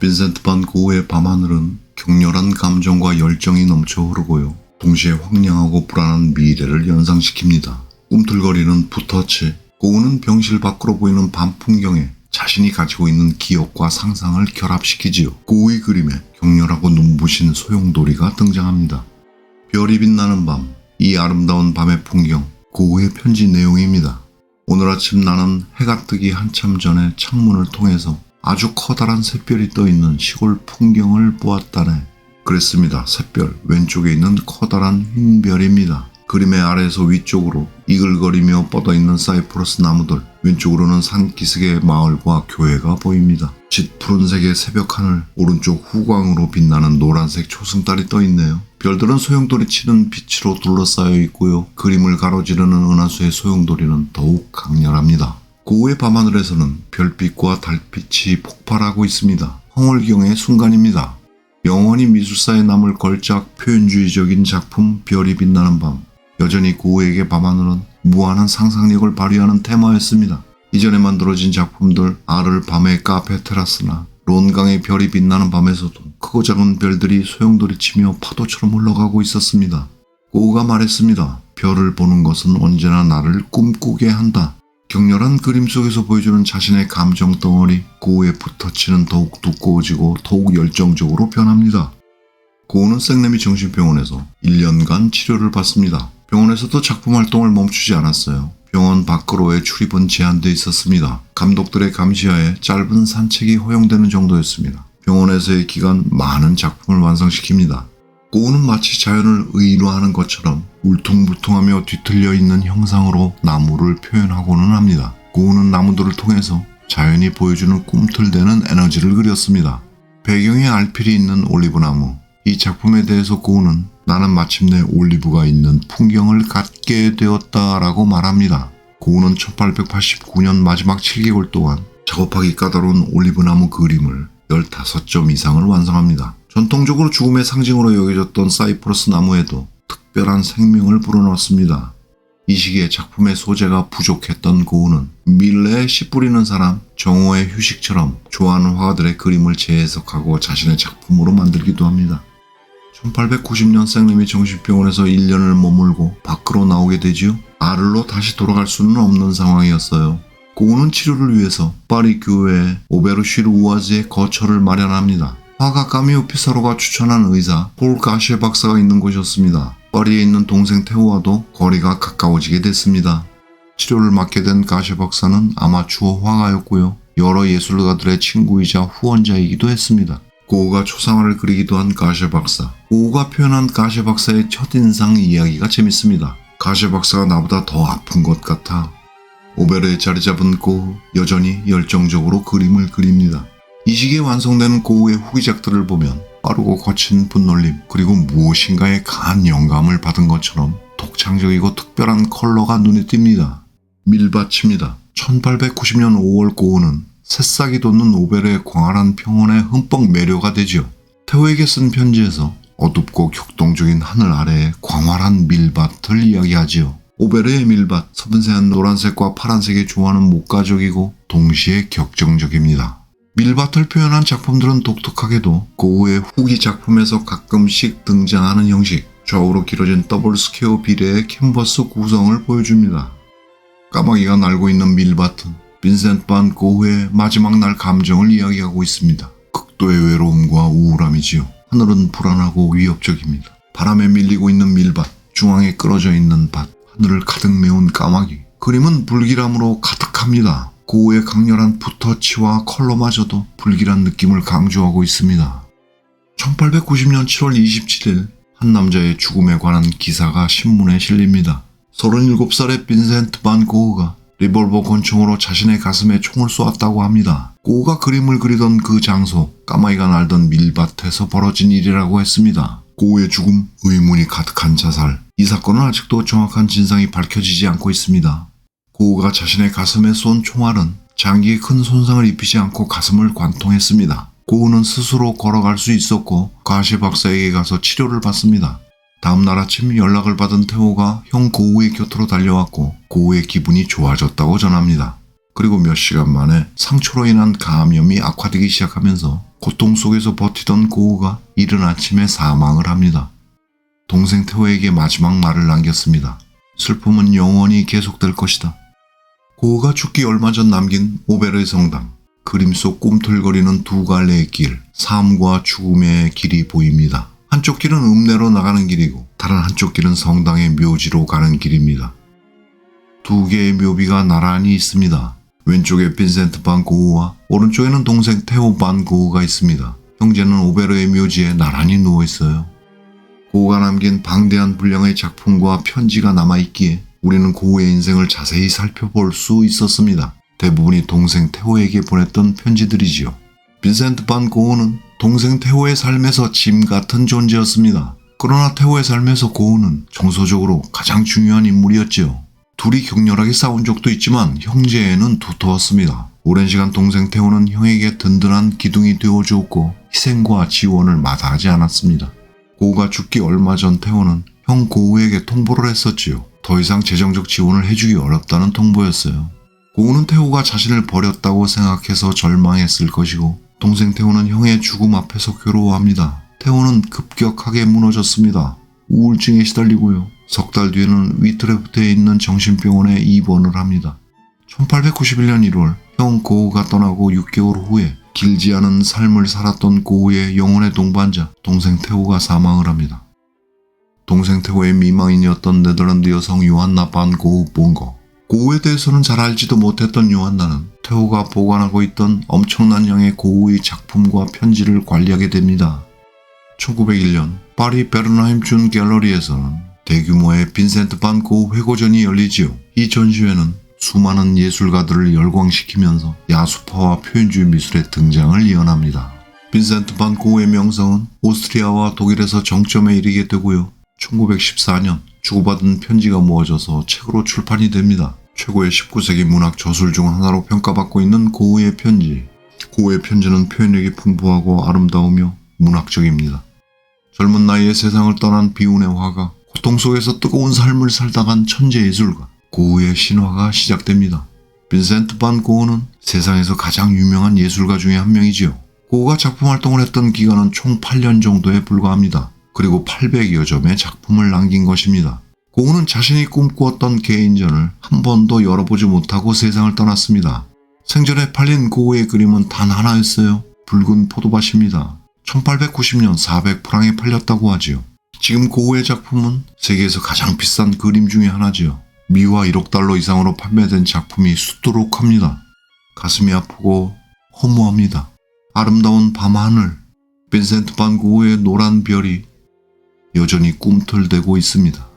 빈센트 반 고흐의 밤하늘은 격렬한 감정과 열정이 넘쳐 흐르고요. 동시에 황량하고 불안한 미래를 연상시킵니다. 꿈틀거리는 붓터치, 고흐는 병실 밖으로 보이는 밤 풍경에 자신이 가지고 있는 기억과 상상을 결합시키지요. 고흐의 그림에 격렬하고 눈부신 소용돌이가 등장합니다. 별이 빛나는 밤, 이 아름다운 밤의 풍경, 고흐의 편지 내용입니다. 오늘 아침 나는 해가 뜨기 한참 전에 창문을 통해서 아주 커다란 샛별이 떠 있는 시골 풍경을 보았다네. 그랬습니다. 샛별 왼쪽에 있는 커다란 흰 별입니다. 그림의 아래에서 위쪽으로 이글거리며 뻗어 있는 사이프러스 나무들, 왼쪽으로는 산 기슭의 마을과 교회가 보입니다. 짙 푸른색의 새벽 하늘, 오른쪽 후광으로 빛나는 노란색 초승달이 떠 있네요. 별들은 소용돌이 치는 빛으로 둘러싸여 있고요. 그림을 가로지르는 은하수의 소용돌이는 더욱 강렬합니다. 고우의 밤하늘에서는 별빛과 달빛이 폭발하고 있습니다. 황홀경의 순간입니다. 영원히 미술사에 남을 걸작 표현주의적인 작품 별이 빛나는 밤. 여전히 고우에게 밤하늘은 무한한 상상력을 발휘하는 테마였습니다. 이전에 만들어진 작품들 아를 밤의 카페 테라스나 론강의 별이 빛나는 밤에서도 크고 작은 별들이 소용돌이 치며 파도처럼 흘러가고 있었습니다. 고우가 말했습니다. 별을 보는 것은 언제나 나를 꿈꾸게 한다. 격렬한 그림 속에서 보여주는 자신의 감정 덩어리, 고우의 붓터치는 더욱 두꺼워지고 더욱 열정적으로 변합니다. 고우는 생내미 정신병원에서 1년간 치료를 받습니다. 병원에서도 작품 활동을 멈추지 않았어요. 병원 밖으로의 출입은 제한돼 있었습니다. 감독들의 감시하에 짧은 산책이 허용되는 정도였습니다. 병원에서의 기간 많은 작품을 완성시킵니다. 고우는 마치 자연을 의인화하는 것처럼 울퉁불퉁하며 뒤틀려 있는 형상으로 나무를 표현하고는 합니다. 고우는 나무들을 통해서 자연이 보여주는 꿈틀대는 에너지를 그렸습니다. 배경에 알필이 있는 올리브나무. 이 작품에 대해서 고우는 나는 마침내 올리브가 있는 풍경을 갖게 되었다라고 말합니다. 고우는 1889년 마지막 7개월 동안 작업하기 까다로운 올리브나무 그림을 15점 이상을 완성합니다. 전통적으로 죽음의 상징으로 여겨졌던 사이프러스 나무에도 특별한 생명을 불어넣었습니다. 이 시기에 작품의 소재가 부족했던 고우는 밀레에 씨 뿌리는 사람, 정오의 휴식처럼 좋아하는 화가들의 그림을 재해석하고 자신의 작품으로 만들기도 합니다. 1890년 생림이 정신병원에서 1년을 머물고 밖으로 나오게 되지요. 아를로 다시 돌아갈 수는 없는 상황이었어요. 고우는 치료를 위해서 파리 교회에 오베르시르 우아즈의 거처를 마련합니다. 화가 까미오 피사로가 추천한 의사 폴 가시에 박사가 있는 곳이었습니다. 파리에 있는 동생 테오와도 거리가 가까워지게 됐습니다. 치료를 맡게 된 가시 박사는 아마추어 화가였고요. 여러 예술가들의 친구이자 후원자이기도 했습니다. 고우가 초상화를 그리기도 한 가시 박사. 고우가 표현한 가시 박사의 첫인상 이야기가 재밌습니다. 가시 박사가 나보다 더 아픈 것 같아. 오베르에 자리 잡은 고우, 여전히 열정적으로 그림을 그립니다. 이 시기에 완성되는 고우의 후기작들을 보면 빠르고 거친 분놀림, 그리고 무엇인가의 강한 영감을 받은 것처럼 독창적이고 특별한 컬러가 눈에 띕니다. 밀밭입니다. 1890년 5월 고우는 새싹이 돋는 오베르의 광활한 평원에 흠뻑 매료가 되지요. 태호에게 쓴 편지에서 어둡고 격동적인 하늘 아래의 광활한 밀밭을 이야기하지요. 오베르의 밀밭, 섬세한 노란색과 파란색이 좋아하는 목가적이고 동시에 격정적입니다. 밀밭을 표현한 작품들은 독특하게도 고우의 후기 작품에서 가끔씩 등장하는 형식, 좌우로 길어진 더블 스퀘어 비례의 캔버스 구성을 보여줍니다. 까마귀가 날고 있는 밀밭은 빈센트 반 고흐의 마지막 날 감정을 이야기하고 있습니다. 극도의 외로움과 우울함이지요. 하늘은 불안하고 위협적입니다. 바람에 밀리고 있는 밀밭, 중앙에 끌어져 있는 밭, 하늘을 가득 메운 까마귀. 그림은 불길함으로 가득합니다. 고우의 강렬한 붓터치와 컬러마저도 불길한 느낌을 강조하고 있습니다. 1890년 7월 27일 한 남자의 죽음에 관한 기사가 신문에 실립니다. 37살의 빈센트 반 고흐가 리볼버 권총으로 자신의 가슴에 총을 쏘았다고 합니다. 고우가 그림을 그리던 그 장소, 까마귀가 날던 밀밭에서 벌어진 일이라고 했습니다. 고우의 죽음, 의문이 가득한 자살. 이 사건은 아직도 정확한 진상이 밝혀지지 않고 있습니다. 고우가 자신의 가슴에 쏜 총알은 장기에 큰 손상을 입히지 않고 가슴을 관통했습니다. 고우는 스스로 걸어갈 수 있었고 가시 박사에게 가서 치료를 받습니다. 다음 날 아침 연락을 받은 태호가 형 고우의 곁으로 달려왔고 고우의 기분이 좋아졌다고 전합니다. 그리고 몇 시간 만에 상처로 인한 감염이 악화되기 시작하면서 고통 속에서 버티던 고우가 이른 아침에 사망을 합니다. 동생 태호에게 마지막 말을 남겼습니다. 슬픔은 영원히 계속될 것이다. 고우가 죽기 얼마 전 남긴 오베르의 성당. 그림 속 꿈틀거리는 두 갈래의 길, 삶과 죽음의 길이 보입니다. 한쪽 길은 읍내로 나가는 길이고 다른 한쪽 길은 성당의 묘지로 가는 길입니다. 두 개의 묘비가 나란히 있습니다. 왼쪽에 빈센트 반 고우와 오른쪽에는 동생 테오 반 고우가 있습니다. 형제는 오베르의 묘지에 나란히 누워 있어요. 고우가 남긴 방대한 분량의 작품과 편지가 남아 있기에 우리는 고우의 인생을 자세히 살펴볼 수 있었습니다. 대부분이 동생 테오에게 보냈던 편지들이지요. 빈센트 반 고우는 동생 테오의 삶에서 짐 같은 존재였습니다. 그러나 테오의 삶에서 고우는 정서적으로 가장 중요한 인물이었지요. 둘이 격렬하게 싸운 적도 있지만 형제에는 두터웠습니다. 오랜 시간 동생 태호는 형에게 든든한 기둥이 되어주었고 희생과 지원을 마다하지 않았습니다. 고우가 죽기 얼마 전 태호는 형 고우에게 통보를 했었지요. 더 이상 재정적 지원을 해주기 어렵다는 통보였어요. 고우는 태호가 자신을 버렸다고 생각해서 절망했을 것이고 동생 태호는 형의 죽음 앞에서 괴로워합니다. 태호는 급격하게 무너졌습니다. 우울증에 시달리고요. 석 달 뒤에는 위트레프트에 있는 정신병원에 입원을 합니다. 1891년 1월 형 고우가 떠나고 6개월 후에 길지 않은 삶을 살았던 고우의 영혼의 동반자 동생 태호가 사망을 합니다. 동생 태호의 미망인이었던 네덜란드 여성 요한나 반 고우 본거 고우에 대해서는 잘 알지도 못했던 요한나는 태호가 보관하고 있던 엄청난 양의 고우의 작품과 편지를 관리하게 됩니다. 1901년 파리 베르나임 준 갤러리에서는 대규모의 빈센트 반 고우 회고전이 열리지요. 이 전시회는 수많은 예술가들을 열광시키면서 야수파와 표현주의 미술의 등장을 이어납니다. 빈센트 반 고우의 명성은 오스트리아와 독일에서 정점에 이르게 되고요. 1914년 주고받은 편지가 모아져서 책으로 출판이 됩니다. 최고의 19세기 문학 저술 중 하나로 평가받고 있는 고우의 편지. 고우의 편지는 표현력이 풍부하고 아름다우며 문학적입니다. 젊은 나이에 세상을 떠난 비운의 화가 고통 속에서 뜨거운 삶을 살다 간 천재 예술가 고우의 신화가 시작됩니다. 빈센트 반 고우는 세상에서 가장 유명한 예술가 중에 한 명이지요. 고우가 작품 활동을 했던 기간은 총 8년 정도에 불과합니다. 그리고 800여 점의 작품을 남긴 것입니다. 고우는 자신이 꿈꾸었던 개인전을 한 번도 열어보지 못하고 세상을 떠났습니다. 생전에 팔린 고우의 그림은 단 하나였어요. 붉은 포도밭입니다. 1890년 400프랑에 팔렸다고 하지요. 지금 고우의 작품은 세계에서 가장 비싼 그림 중에 하나지요. 미화 1억 달러 이상으로 판매된 작품이 수두룩 합니다. 가슴이 아프고 허무합니다. 아름다운 밤하늘, 빈센트 반 고우의 노란 별이 여전히 꿈틀대고 있습니다.